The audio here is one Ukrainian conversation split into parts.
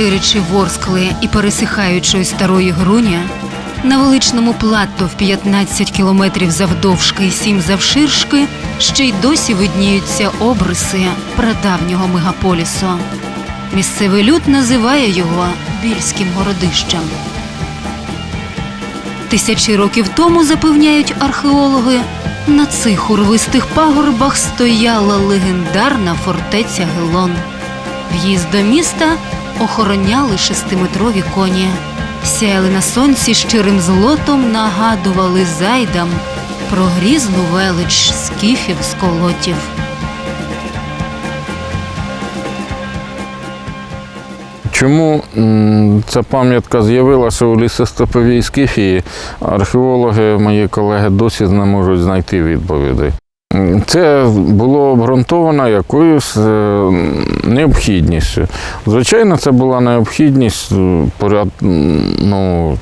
В Ворскли і пересихаючої старої груні на величному плато в 15 кілометрів завдовжки і 7 завширшки ще й досі видніються обриси прадавнього мегаполісу. Місцевий люд називає його Більським городищем. Тисячі років тому, запевняють археологи, на цих урвистих пагорбах стояла легендарна фортеця Гелон. В'їзд до міста охороняли шестиметрові коні. Сяяли на сонці щирим злотом, нагадували зайдам про грізну велич скіфів з колотів. Чому ця пам'ятка з'явилася у лісостеповій скіфії? Археологи, мої колеги, досі не можуть знайти відповідей. Це було обґрунтовано якоюсь е, необхідністю. Звичайно, це була необхідність е, ну,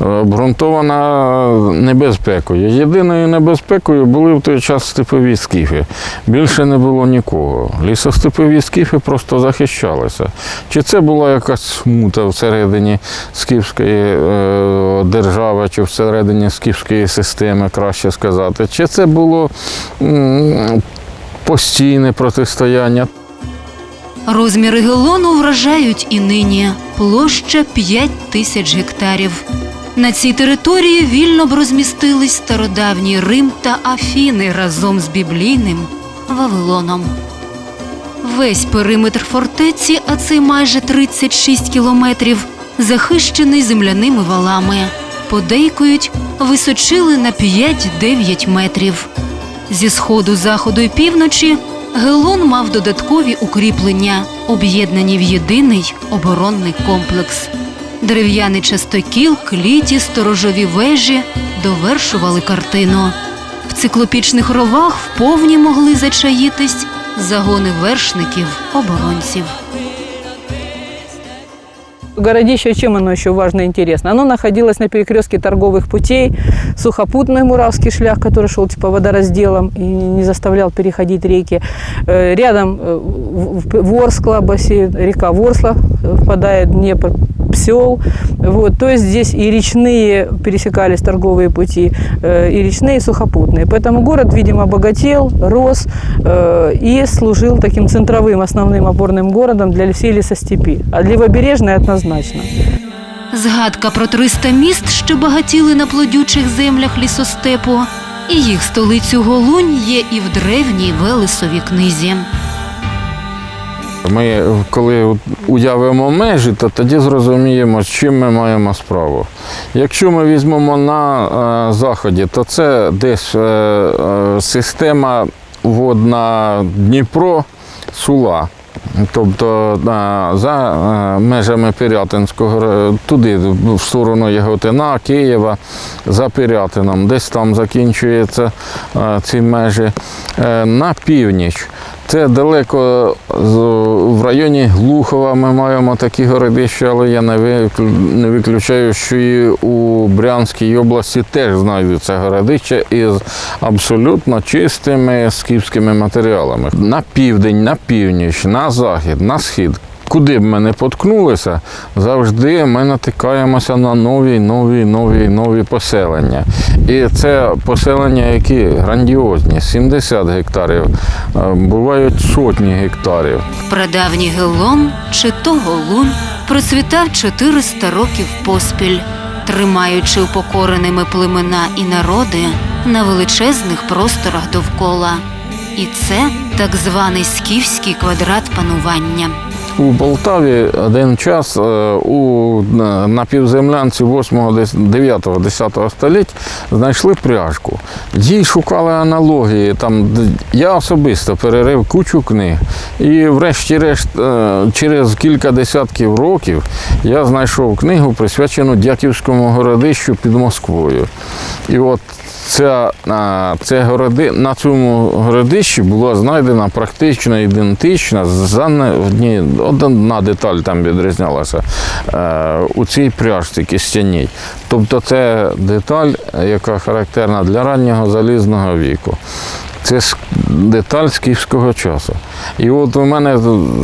обґрунтована небезпекою. Єдиною небезпекою були в той час степові скіфи. Більше не було нікого. Лісостепові скіфи просто захищалися. Чи це була якась смута всередині скіфської е, держави, чи всередині скіфської системи, краще сказати, чи це було постійне протистояння. Розміри Гелону вражають і нині площа 5 тисяч гектарів. На цій території вільно б розмістились стародавній Рим та Афіни разом з біблійним Вавилоном. Весь периметр фортеці, а це майже 36 кілометрів, захищений земляними валами. Подейкують, височили на 5-9 метрів. Зі сходу, заходу і півночі Гелон мав додаткові укріплення, об'єднані в єдиний оборонний комплекс. Дерев'яний частокіл, кліті, сторожові вежі довершували картину. В циклопічних ровах вповні могли зачаїтись загони вершників оборонців. Городище, чем оно еще важно и интересно? Оно находилось на перекрестке торговых путей, сухопутный Муравский шлях, который шел типа водоразделом и не заставлял переходить реки. Э, Рядом э, Ворскла, бассейн, река Ворсла э, впадает в Днепр, Псел. Вот, то есть здесь и речные пересекались торговые пути, э, и речные, и сухопутные. Поэтому город, видимо, богател, рос э, и служил таким центровым основным опорным городом для всей лесостепи. А левобережной однозначно. Згадка про 300 міст, що багатіли на плодючих землях лісостепу, і їх столицю Голунь є і в древній Велесовій книзі. Ми, коли уявимо межі, то тоді зрозуміємо, з чим ми маємо справу. Якщо ми візьмемо на е, заході, то це десь е, е, система водна Дніпро, Сула. Тобто за межами Пирятинського, туди, в сторону Яготина, Києва, за Пирятином, десь там закінчуються ці межі. На північ. Це далеко в районі Глухова ми маємо такі городища, але я не виключаю, що і у Брянській області теж знайдуться городища із абсолютно чистими скіфськими матеріалами. На південь, на північ, на захід, на схід. Куди б ми не поткнулися, завжди ми натикаємося на нові, нові, нові, нові поселення. І це поселення, які грандіозні, 70 гектарів, е, бувають сотні гектарів. Прадавній Гелон, чи то Голунь, процвітав 400 років поспіль, тримаючи упокореними племена і народи на величезних просторах довкола. І це так званий скіфський квадрат панування. У Полтаві один час е, у на- на півземлянці 8, 9, 10 століть знайшли пряжку. Їй шукали аналогії. Там я особисто перерив кучу книг. І врешті-решт, е, через кілька десятків років я знайшов книгу, присвячену Дяківському городищу під Москвою. І от Ця, це городи, на цьому городищі була знайдена практично ідентична, одні, одна деталь там відрізнялася е, у цій пряжці кістяній. Тобто це деталь, яка характерна для раннього залізного віку. Це деталь скіфського часу. І от у мене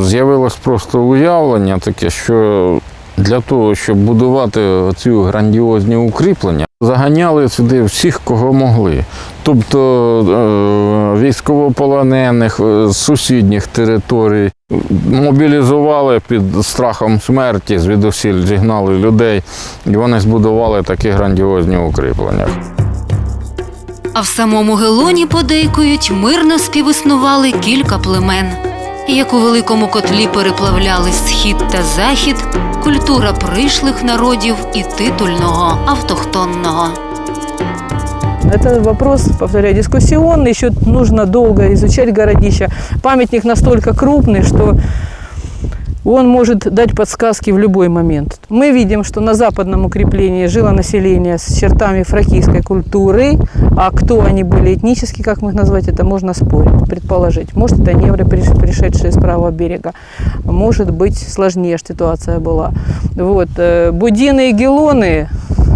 з'явилось просто уявлення таке, що для того, щоб будувати ці грандіозні укріплення, заганяли сюди всіх, кого могли. Тобто е, військовополонених е, з сусідніх територій мобілізували під страхом смерті, звідусіль зігнали людей, і вони збудували такі грандіозні укріплення. А в самому Гелоні подейкують мирно співіснували кілька племен Як у великому котлі переплавлялись схід та захід, культура пришлих народів і титульного автохтонного. Это вопрос, повторяю, дискуссионный. Еще нужно долго изучать городища. Памятник настолько крупный, что он может дать подсказки в любой момент. Мы видим, что на западном укреплении жило население с чертами фракийской культуры, а кто они были этнически, как мы их назвать, это можно спорить, предположить. Может, это невры, приш- пришедшие с правого берега. Может быть, сложнее ситуация была. Вот. э, Будины и гелоны,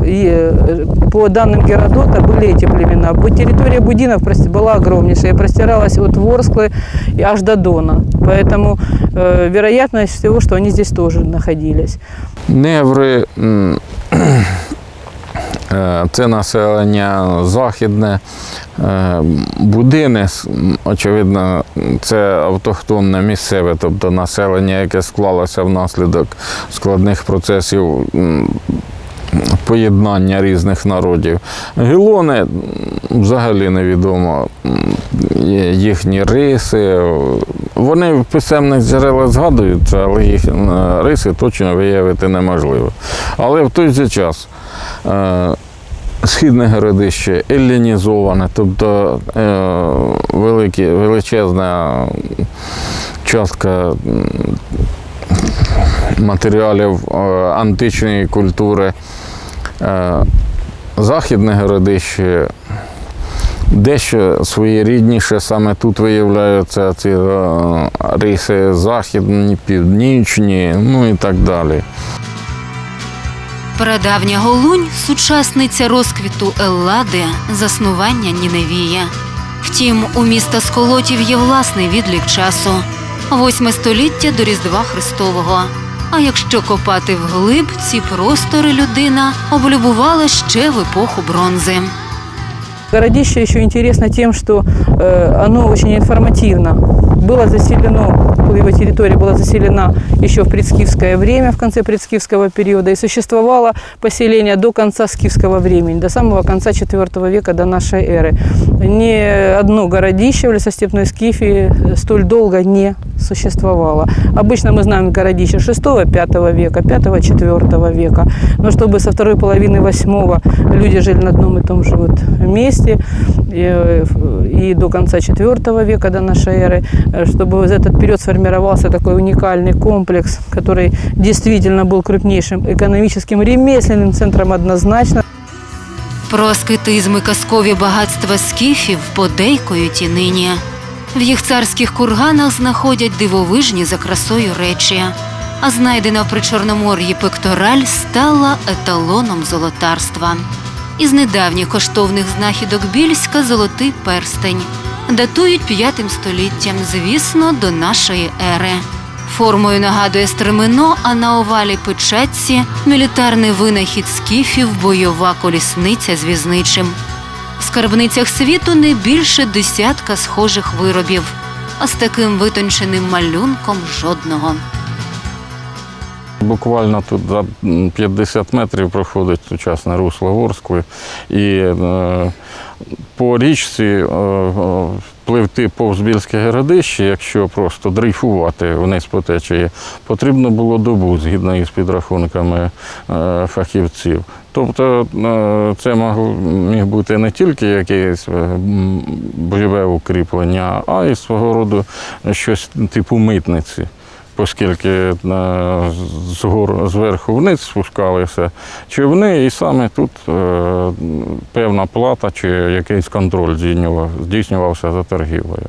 и, э, по данным Геродота, были эти племена. Бу- Территория будинов прости- была огромнейшая, простиралась от Ворсклы и аж до Дона. Поэтому э, вероятность всего, что они здесь тоже находились. Неври м, е, це населення західне, е, будини, с- м, очевидно, це автохтонне місцеве, тобто населення, яке склалося внаслідок складних процесів. Поєднання різних народів. Гілони взагалі невідомо їхні риси. Вони в писемних джерелах згадуються, але їх е, риси точно виявити неможливо. Але в той же час е, східне городище еллінізоване, тобто е, великі, величезна частка матеріалів античної культури. Е, Західне городище дещо своєрідніше, саме тут виявляються ці е, риси західні, північні, ну і так далі. Прадавня Голунь сучасниця розквіту Еллади, заснування Ніневія. Втім, у міста Сколотів є власний відлік часу восьме століття до Різдва Христового. А якщо копати вглиб, ці простори людина облюбувала ще в епоху бронзи. Городище еще интересно тем, что э, оно очень. Было заселено, его территория была заселена еще в предскифское время, в конце предскифского периода, и существовало поселение до конца скифского времени, до самого конца IV века до нашей эры. Ни одно городище в лесостепной скифе столь долго не существовало. Обычно мы знаем городище 6-5 века, 5-4 века, но чтобы со второй половины 8 люди жили на одном и том же вот месте, и, и до конца IV века до нашей эры, э, чтобы за этот период сформировался такой уникальный комплекс, который действительно был крупнейшим экономическим ремесленным центром однозначно. Про аскетизм і казкові багатства скіфів подейкують і нині. В їх царських курганах знаходять дивовижні за красою речі, а знайдена при Чорномор'ї пектораль стала еталоном золотарства. Із недавніх коштовних знахідок Більська золотий перстень. Датують п'ятим століттям, звісно, до нашої ери. Формою нагадує стремено, а на овалі печатці мілітарний винахід скіфів, бойова колісниця з візничим. В скарбницях світу не більше десятка схожих виробів, а з таким витонченим малюнком жодного. Буквально тут за 50 метрів проходить сучасне русло Ворскли. І е, по річці е, е, пливти повз Більське городище, якщо просто дрейфувати вниз по течії, потрібно було добу згідно із підрахунками е, фахівців. Тобто це міг бути не тільки якесь бойове укріплення, а й свого роду щось типу митниці оскільки е, з гор зверху вниз спускалися човни, і саме тут е, певна плата чи якийсь контроль здійснював- здійснювався за торгівлею.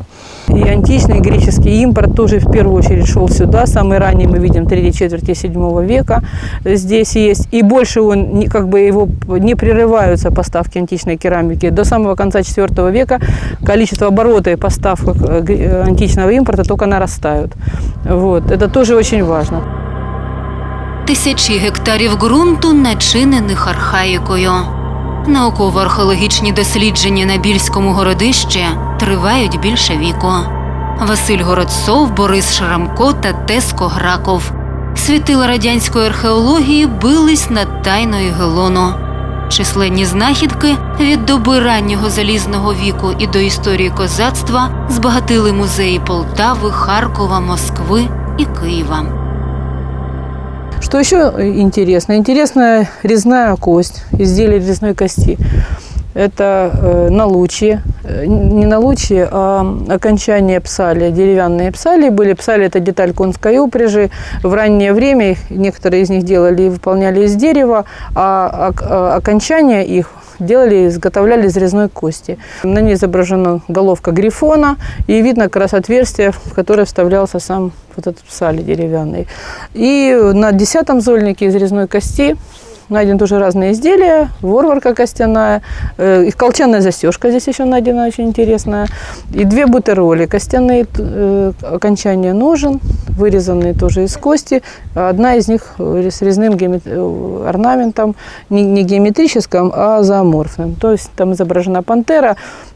И античный греческий импорт тоже в первую очередь шел сюда. Самый ранний мы видим 3 четверти 7 века здесь есть. И больше он, не- как бы его не прерываются поставки античной керамики. До самого конца IV века количество оборота и поставок э, г- э, античного импорта только нарастают. Вот. Это тоже очень важно. Тисячі гектарів ґрунту начинених архаїкою. Науково-археологічні дослідження на Більському городищі тривають більше віку. Василь Городцов, Борис Шрамко та Теско Граков. Світила радянської археології бились над тайною Гелону. Численні знахідки від доби раннього залізного віку і до історії козацтва збагатили музеї Полтави, Харкова, Москви і Києва. Что еще интересно? Интересная резная кость, изделие резной кости. Это э, налучье, Э, не налучье, а окончание псали, деревянные псали были. Псали – это деталь конской упряжи. В раннее время их- некоторые из них делали и выполняли из дерева, а ок- а окончания их делали, изготовляли из резной кости. На ней изображена головка грифона, и видно как раз отверстие, в которое вставлялся сам вот этот псаль деревянный. И на десятом зольнике из резной кости найдены тоже разные изделия, ворварка костяная, э, и колчанная застежка здесь еще найдена очень интересная, и две бутероли, костяные э, окончания ножен, вырезанные тоже из кости, одна из них э, с резным геомет- э, орнаментом, не, не геометрическим, а зооморфным. То есть там изображена пантера,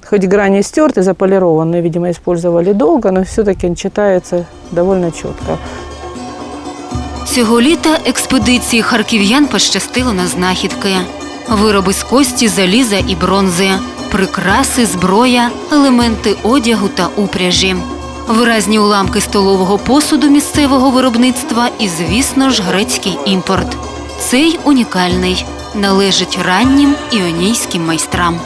хоть грани стерты, заполированные, видимо, использовали долго, но все-таки читается довольно четко. Цього літа експедиції харків'ян пощастило на знахідки: вироби з кості, заліза і бронзи, прикраси, зброя, елементи одягу та упряжі, виразні уламки столового посуду місцевого виробництва і, звісно ж, грецький імпорт. Цей унікальний належить раннім іонійським майстрам.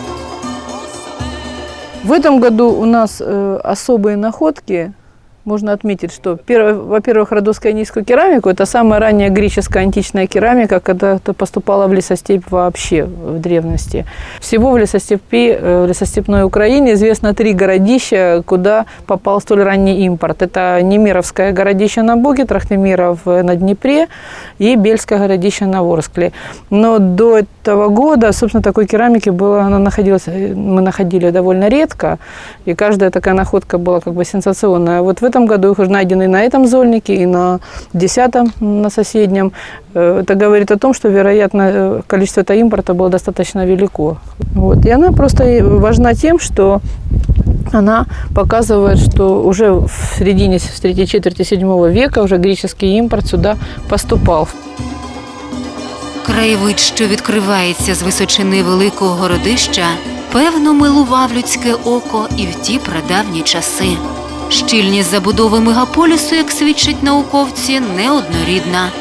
В этом году у нас э, особые находки. Можно отметить, что, во-первых, родовскую низкую керамику – это самая ранняя греческая античная керамика, когда это поступала в лесостепь вообще в древности. Всего в лесостепи, э, в лесостепной Украине известно три городища, куда попал столь ранний импорт. Это Немировское городище на Боге, Трахтемиров э, на Днепре и Бельское городище на Ворскле. Но до этого года, собственно, такой керамики было, она находилась, э, мы находили довольно редко, и каждая такая находка была как бы сенсационная. Вот в этом году их уже найдены на этом зольнике и на десятом, на соседнем. Э, Это говорит о том, что, вероятно, э, количество этого импорта было достаточно велико. Вот. И она просто и важна тем, что она показывает, что уже в середине, в третьей четверти седьмого века уже греческий импорт сюда поступал. Краєвид, що відкривається з височини великого городища, певно милував людське око і в ті прадавні часи. Щільність забудови мегаполісу, як свідчать науковці, неоднорідна.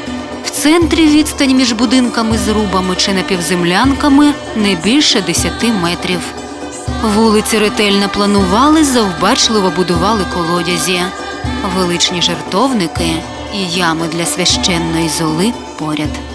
В центрі відстань між будинками з рубами чи напівземлянками не більше 10 метрів. Вулиці ретельно планували, завбачливо будували колодязі, величні жертовники і ями для священної золи поряд.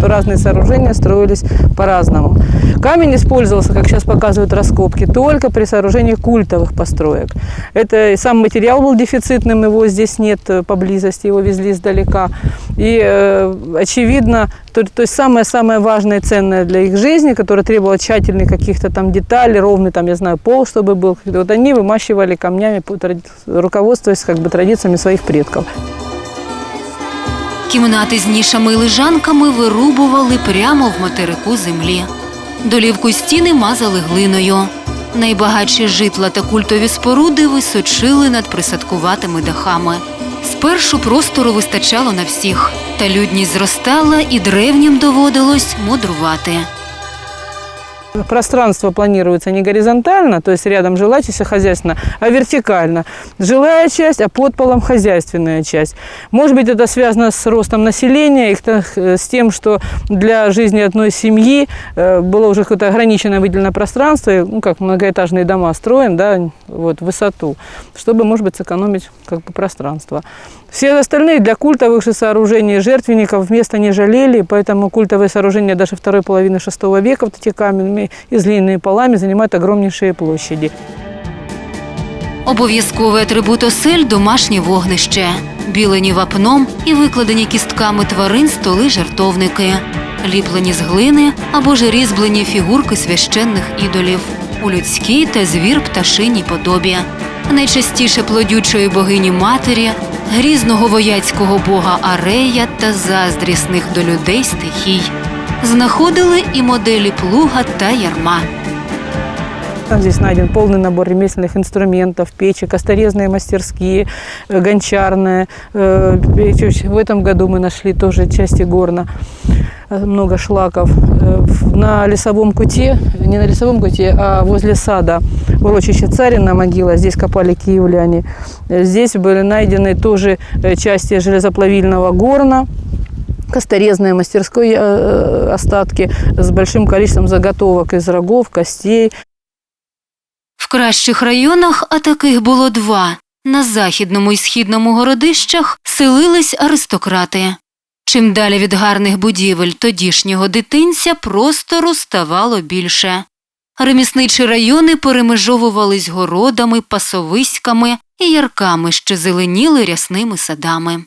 Что разные сооружения строились по-разному. Камень использовался, как сейчас показывают раскопки, только при сооружении культовых построек. Это сам материал был дефицитным, его здесь нет э, поблизости, его везли издалека. И, э, очевидно, то, то есть самое-самое важное и ценное для их жизни, которое требовало тщательных каких-то там деталей, ровный там, я знаю, пол, чтобы был, вот они вымащивали камнями, руководствуясь как бы традициями своих предков. Кімнати з нішами і лежанками вирубували прямо в материку землі. Долівку стіни мазали глиною. Найбагатші житла та культові споруди височили над присадкуватими дахами. Спершу простору вистачало на всіх, та людність зростала і древнім доводилось мудрувати. Пространство планируется не горизонтально, то есть рядом жилая часть хозяйственная, а вертикально. Жилая часть, а под полом хозяйственная часть. Может быть, это связано с ростом населения, и к- э, с тем, что для жизни одной семьи э, было уже какое-то ограниченное выделенное пространство, и, ну, как многоэтажные дома строим, да, вот, высоту, чтобы, может быть, сэкономить как бы, пространство. Все остальные для культовых же сооружений жертвенников места не жалели, поэтому культовые сооружения даже второй половины VI века, вот эти каменные и с длинными полами, занимают огромнейшие площади. Обов'язковий атрибут осель домашнє вогнище, білені вапном і викладені кістками тварин столи жартовники, ліплені з глини або ж різьблені фігурки священних ідолів у людській та звір пташиній подобі, найчастіше плодючої богині матері, грізного вояцького бога Арея та заздрісних до людей стихій. Знаходили і моделі плуга та ярма. Там здесь найден полный набор ремесленных инструментов, печи, косторезные мастерские, э, гончарные. Э. В этом году мы нашли тоже части горна, э, много шлаков. На лесовом куте, не на лесовом куте, а возле сада, урочище Царина могила, здесь копали киевляне. Здесь были найдены тоже части железоплавильного горна, косторезной мастерской остатки с большим количеством заготовок из рогов, костей, кращих районах, а таких було два, на західному і східному городищах селились аристократи. Чим далі від гарних будівель тодішнього дитинця простору ставало більше. Ремісничі райони перемежовувались городами, пасовиськами і ярками, що зеленіли рясними садами.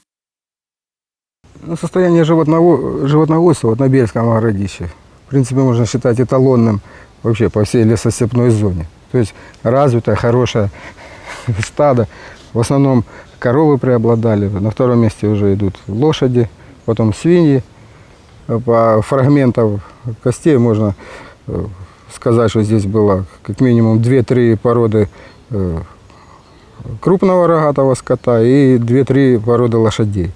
Ну, состояние животного, животноводства вот на городище, в принципе, можно считать эталонным вообще по всей лесостепной зоне. То есть развитое, хорошее стадо. В основном коровы преобладали, на втором месте уже идут лошади, потом свиньи. По фрагментам костей можно э, сказать, что здесь было как минимум 2-3 породы э, крупного рогатого скота и 2-3 породы лошадей.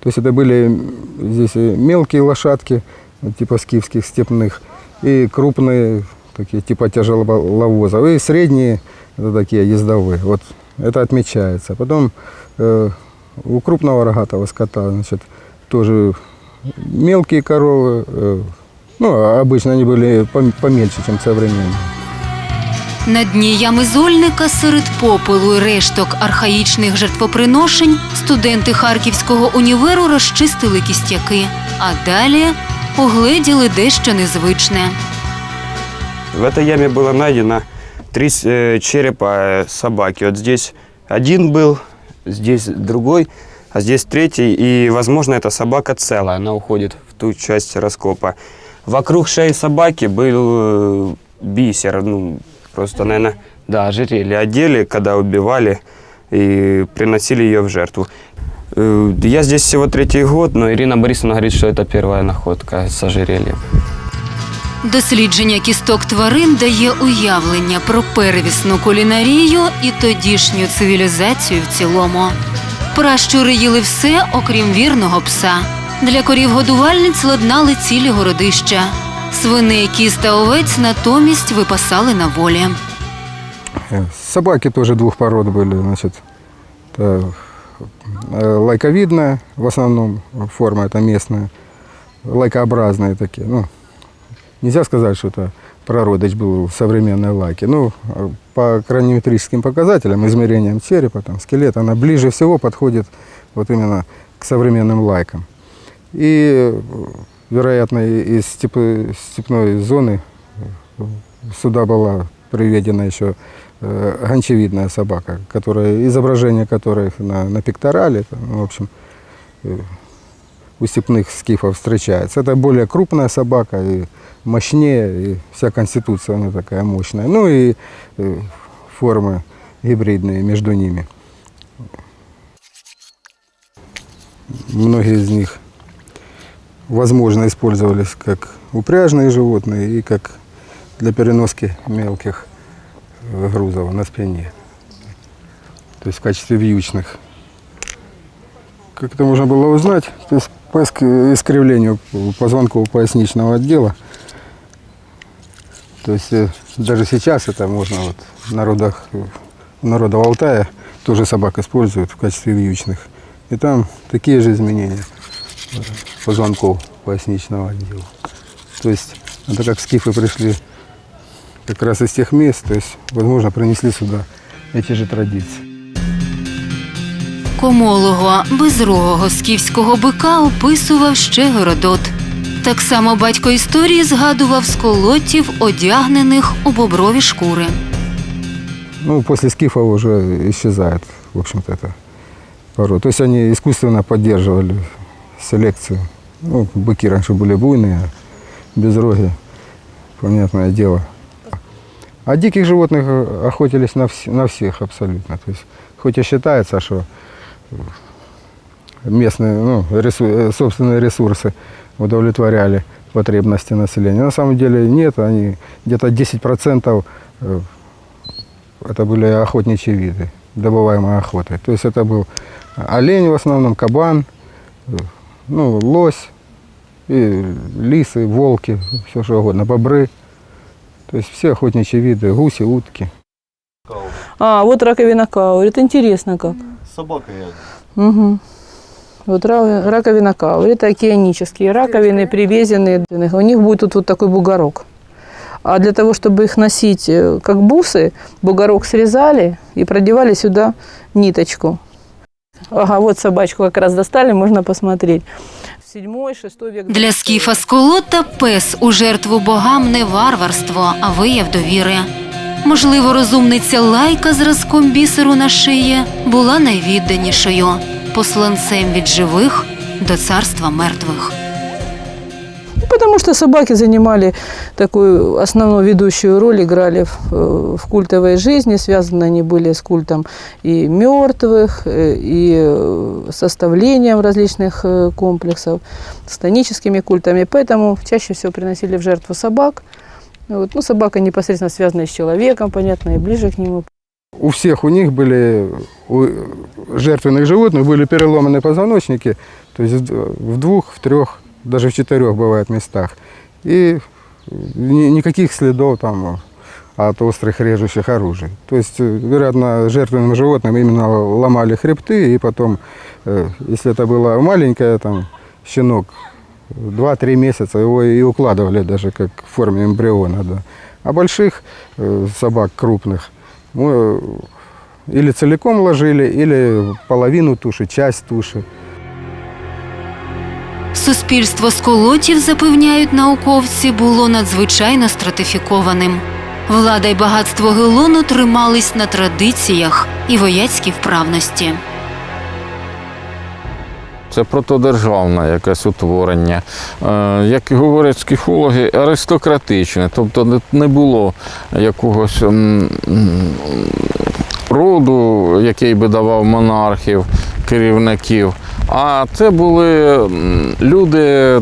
То есть это были здесь мелкие лошадки, типа скифских степных, и крупные, такие типа тяжеловозов, и средние, это такие ездовые. Вот это отмечается. Потом э, у крупного рогатого скота, значит, тоже мелкие коровы, э, ну, а обычно они были пом- помельче, чем современные. На дні ями Зольника серед попелу і решток архаїчних жертвоприношень студенти Харківського універу розчистили кістяки, а далі угледіли дещо незвичне. В этой яме было найдено три э, черепа э, собаки. Вот здесь один был, здесь другой, а здесь третий. И, возможно, эта собака целая, она уходит в ту часть раскопа. Вокруг шеи собаки был э, бисер, ну, просто, наверное, да, ожерелье одели, когда убивали и приносили ее в жертву. Я здесь всего третий год, но Ирина Борисовна говорит, что это первая находка с ожерельем. Дослідження кісток тварин дає уявлення про первісну кулінарію і тодішню цивілізацію в цілому. Пращури їли все, окрім вірного пса. Для корів годувальниць ладнали цілі городища. Свиней, кіз та овець натомість випасали на волі. Э, Собаки тоже двух пород были, значит, это э, лайковидная, в основном форма это местная, лайкообразные такие. Ну, нельзя сказать, что это прородыч был современной лайки. Ну, по краниометрическим показателям, измерениям черепа, там, скелета, она ближе всего подходит вот именно к современным лайкам. И, вероятно, из степы- степной зоны сюда была приведена еще э, гончевидная собака, которая, изображение которых на, на пекторале, там, в общем, э, у степных скифов встречается. Это более крупная собака и мощнее, и вся конституция нее такая мощная. Ну и э, формы гибридные между ними. Многие из них, возможно, использовались как упряжные животные и как для переноски мелких э, грузов на спине. То есть в качестве вьючных. Как это можно было узнать? То есть по иск- искривлению позвонков поясничного отдела. То есть э, даже сейчас это можно вот в народах, у народов Алтая тоже собак используют в качестве вьючных. И там такие же изменения э, позвонков поясничного отдела. То есть это как скифы пришли как раз из тех мест, то есть, возможно, принесли сюда эти же традиции. Комолого, безрогого скіфського бика описував ще Геродот. Так само батько історії згадував сколотів, одягнених у боброві шкури. Ну, после скифов уже исчезает, в общем-то, это порода. То есть они искусственно поддерживали селекцию. Ну, быки раньше были буйные, безроги, понятное дело. А диких животных э, охотились на, вс- на всех абсолютно. То есть, хоть и считается, что местные, ну, ресу- э, собственные ресурсы удовлетворяли потребности населения. На самом деле нет, они где-то 10% э, это были охотничьи виды, добываемые охотой. То есть это был олень в основном, кабан, э, ну, лось, и лисы, волки, все что угодно, бобры. То есть все охотничьи виды, гуси, утки. А, вот раковина каури. Это интересно как. Собака я. Угу. Вот ра- раковина каури. Это океанические раковины, привезенные. У них будет тут вот такой бугорок. А для того, чтобы их носить э, как бусы, бугорок срезали и продевали сюда ниточку. Ага, вот собачку как раз достали, можно посмотреть. Седьмой, шестой век. Для скіфа сколота пес у жертву богам не варварство, а вияв довіри. Можливо, розумниця лайка зразком бісеру на шиї була найвідданішою посланцем від живих до царства мертвих. Ну, Потому что собаки занимали такую основную ведущую роль, играли в, э, в культовой жизни, связаны они были с культом и мертвых, э, и э, составлением различных э, комплексов, с тоническими культами. Поэтому чаще всего приносили в жертву собак. Вот. Ну, собака непосредственно связана с человеком, понятно, и ближе к нему. У всех у них были, у жертвенных животных были переломаны позвоночники, то есть в двух, в трех, даже в четырех бывает местах. И ни- никаких следов там от острых режущих оружий. То есть, э, вероятно, жертвенным животным именно ломали хребты, и потом, э, если это было маленькое, там, щенок, 2-3 месяца его и укладывали даже как в форме эмбриона. Да. А больших э, собак крупных мы э, или целиком ложили, или половину туши, часть туши. Суспільство сколотів, запевняють науковці, було надзвичайно стратифікованим. Влада й багатство Гелону тримались на традиціях і вояцькій вправності. Це протодержавне якесь утворення. Е, Як говорять скіфологи, аристократичне, тобто не- було якогось роду, який би давав монархів, керівників. А це були люди,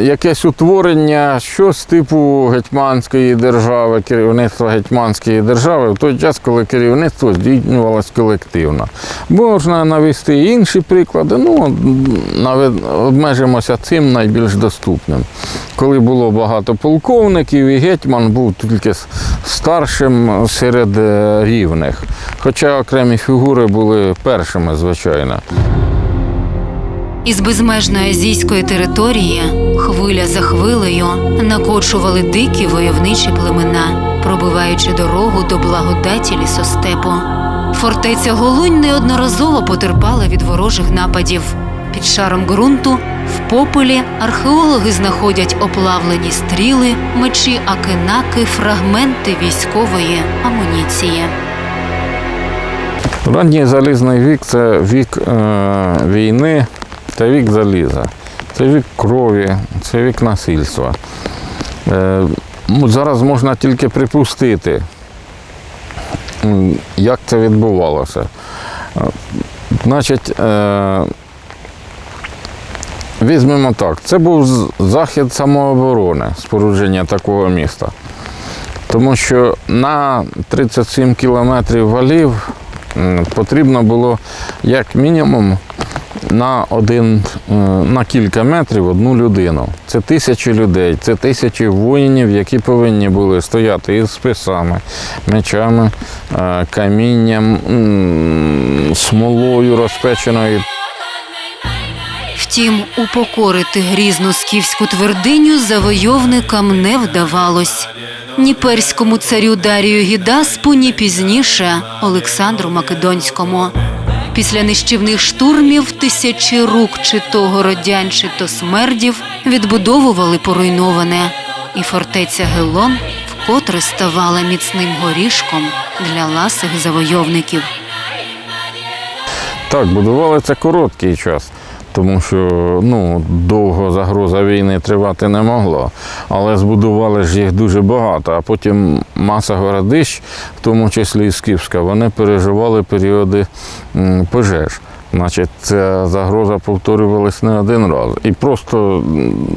якесь утворення, щось типу гетьманської держави, керівництва гетьманської держави в той час, коли керівництво здійснювалось колективно. Можна навести інші приклади, ну обмежимося цим найбільш доступним. Коли було багато полковників, і гетьман був тільки старшим серед е, рівних. Хоча окремі фігури були першими, звичайно. Із безмежної азійської території хвиля за хвилею накочували дикі войовничі племена, пробиваючи дорогу до благодаті лісостепу. Фортеця Голунь неодноразово потерпала від ворожих нападів. Під шаром ґрунту в попелі археологи знаходять оплавлені стріли, мечі акенаки, фрагменти військової амуніції. Ранній залізний вік це вік е, війни та вік заліза. Це вік крові, це вік насильства. Е, зараз можна тільки припустити, як це відбувалося. Значить, е, візьмемо так, це був захід самооборони, спорудження такого міста. Тому що на 37 кілометрів валів потрібно було як мінімум на один, е, на кілька метрів одну людину. Це тисячі людей, це тисячі воїнів, які повинні були стояти із списами, мечами, е, камінням, смолою розпеченою. Втім, упокорити грізну скіфську твердиню завойовникам не вдавалось. ні перському царю Дарію Гідаспу, ні пізніше Олександру Македонському. Після нищівних штурмів тисячі рук чи то городян, чи то смердів відбудовували поруйноване, і фортеця Гелон вкотре ставала міцним горішком для ласих завойовників. Так, будували це короткий час, тому що ну, довго загроза війни тривати не могла. Але збудували ж їх дуже багато, а потім маса городищ, в тому числі і Скіфська, вони переживали періоди пожеж. Значить, ця загроза повторювалась не один раз. І просто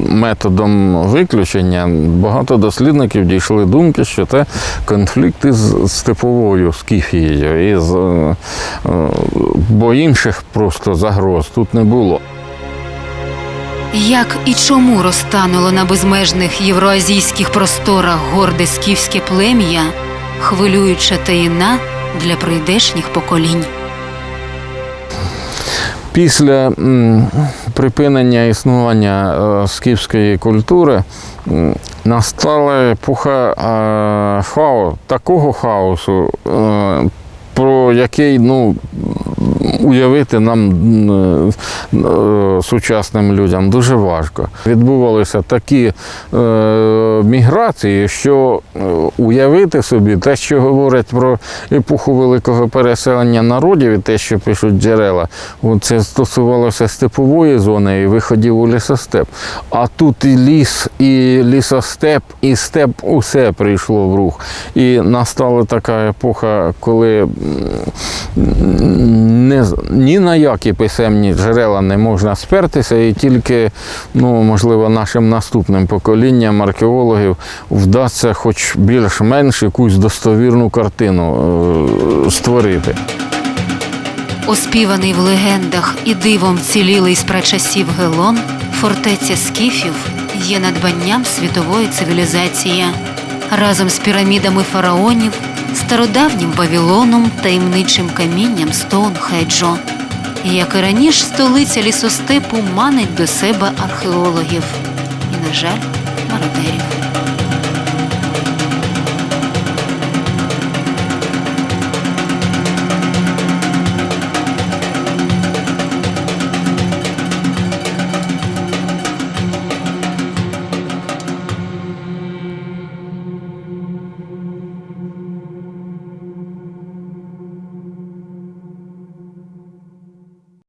методом виключення багато дослідників дійшли думки, що це конфлікт із степовою Скіфією, із, е, бо інших просто загроз тут не було. Як і чому розтануло на безмежних євроазійських просторах горде скіфське плем'я, хвилююча таїна для прийдешніх поколінь. Після припинення існування е, скіфської культури настала епоха хаосу, такого хаосу, е, про який ну, уявити нам е, сучасним людям дуже важко. Відбувалися такі е, міграції, що е, уявити собі те, що говорять про епоху великого переселення народів, і те, що пишуть джерела, це стосувалося степової зони і виходів у лісостеп. А тут і ліс, і лісостеп, і степ усе прийшло в рух. І настала така епоха, коли не, ні на які писемні джерела не можна спертися, і тільки, ну, можливо, нашим наступним поколінням археологів вдасться хоч більш-менш якусь достовірну картину е, створити. Оспіваний в легендах і дивом вцілілий з прачасів Гелон, фортеця скіфів є надбанням світової цивілізації. Разом з пірамідами фараонів, стародавнім вавілоном таємничим камінням Стоунхеджо. Як і раніше, столиця лісостепу манить до себе археологів і, на жаль, мародерів.